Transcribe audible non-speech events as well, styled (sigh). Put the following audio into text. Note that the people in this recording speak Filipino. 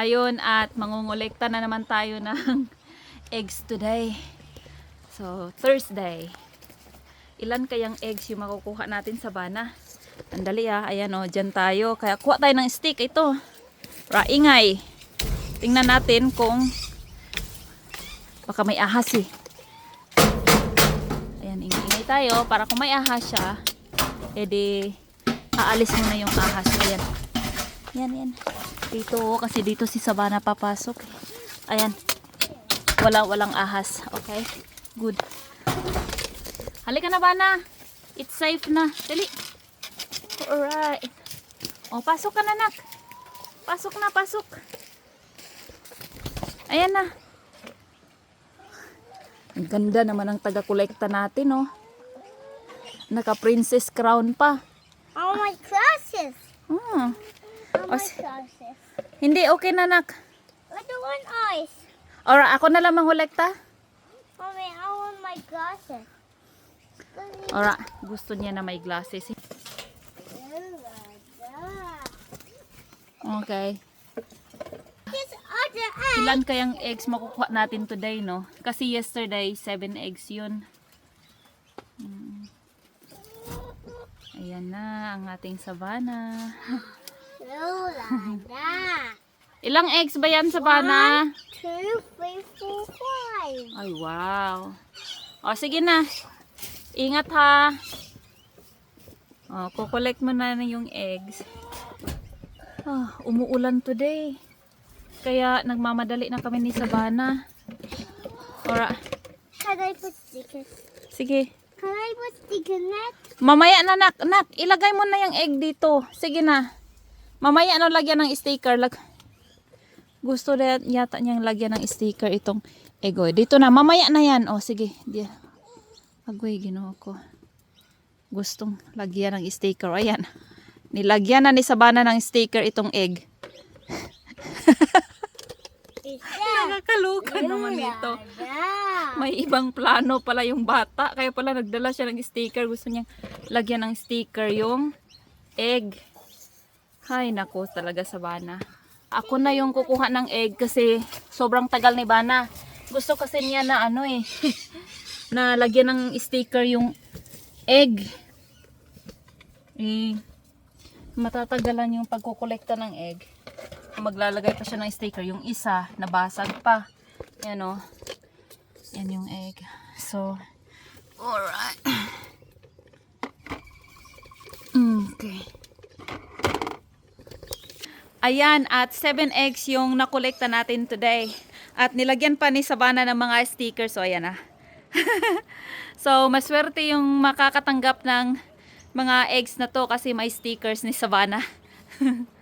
Ayun, at mangungulekta na naman tayo ng (laughs) eggs today. So, Thursday. Ilan kayang eggs yung makukuha natin sa bana? Andali ah, ayan o, dyan tayo. Kaya kuha tayo ng stick, ito. Raingay. Tingnan natin kung baka may ahas eh. Ayan, ingay tayo para kung may ahas siya, edi aalis mo na yung ahas. Ayan. Yan, yan. Dito, oh, kasi dito si Sabana papasok. eh. Ayan. Wala, walang ahas. Okay? Good. Halika na, Bana. It's safe na. Dali. Alright. O, pasok ka na, nak. Pasok na, pasok. Ayan na. Ang ganda naman ang taga-kolekta natin, oh. Naka-princess crown pa. Oh my glasses. Hmm. Oh my s- glasses. Hindi, okay na, nak. I don't want eyes. Ora, ako na lang mangolekta. Mommy, I want my glasses. Ora, gusto niya na may glasses. Okay. Ilan kayang eggs makukuha natin today, no? Kasi yesterday, 7 eggs yun. Mm. Ayan na, ang ating sabana. (laughs) (laughs) Ilang eggs ba yan, sabana? Two, three, four, five. Ay, wow. O, sige na. Ingat ha. O, kukolect mo na yung eggs. Ah, umuulan today. Kaya nagmamadali na kami ni Sabana. Ora, Can I put stickers? sige. Can I put sticker net? Mamaya na, nak. Nak, ilagay mo na yung egg dito. Sige na. Mamaya na lagyan ng sticker. Lag Gusto na yata niyang lagyan ng sticker itong egg. O, Dito na. Mamaya na yan. O, sige. Di Agoy, ginoo ko. Gustong lagyan ng sticker. Ayan. Nilagyan na ni Sabana ng sticker itong egg. Nakakaloka naman ito. May ibang plano pala yung bata. Kaya pala nagdala siya ng sticker. Gusto niyang lagyan ng sticker yung egg. Hay, nako talaga sa Bana. Ako na yung kukuha ng egg kasi sobrang tagal ni Bana. Gusto kasi niya na ano eh. (laughs) na lagyan ng sticker yung egg. Eh, matatagalan yung pagkukolekta ng egg. Maglalagay pa siya ng sticker. Yung isa, nabasag pa. Yan o. Yan yung egg. So, alright. (clears throat) Okay. Ayan, at 7 eggs yung nakolekta natin today. At nilagyan pa ni Sabana ng mga stickers. So, ayan na. (laughs) so, maswerte yung makakatanggap ng mga eggs na to kasi may stickers ni Sabana. (laughs)